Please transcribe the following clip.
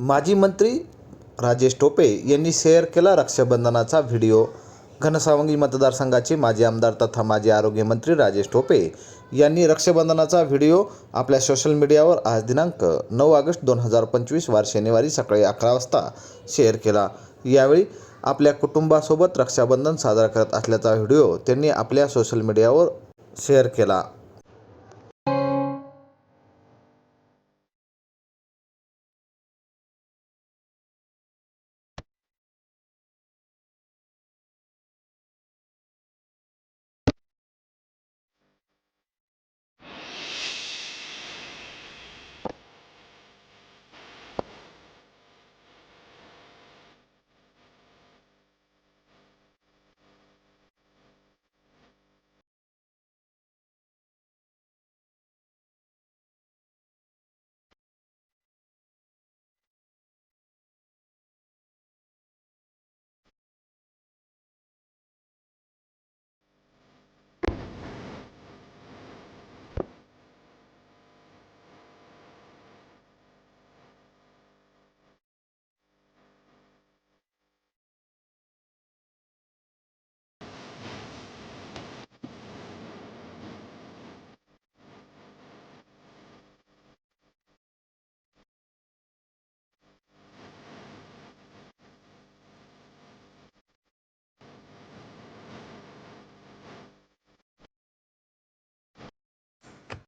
माजी मंत्री राजेश टोपे यांनी शेअर केला रक्षाबंधनाचा व्हिडिओ घनसावंगी मतदारसंघाचे माजी आमदार तथा माजी आरोग्यमंत्री राजेश टोपे यांनी रक्षाबंधनाचा व्हिडिओ आपल्या सोशल मीडियावर आज दिनांक नऊ ऑगस्ट दोन हजार पंचवीस वार शनिवारी सकाळी अकरा वाजता शेअर केला. यावेळी आपल्या कुटुंबासोबत रक्षाबंधन साजरा करत असल्याचा व्हिडिओ त्यांनी आपल्या सोशल मीडियावर शेअर केला.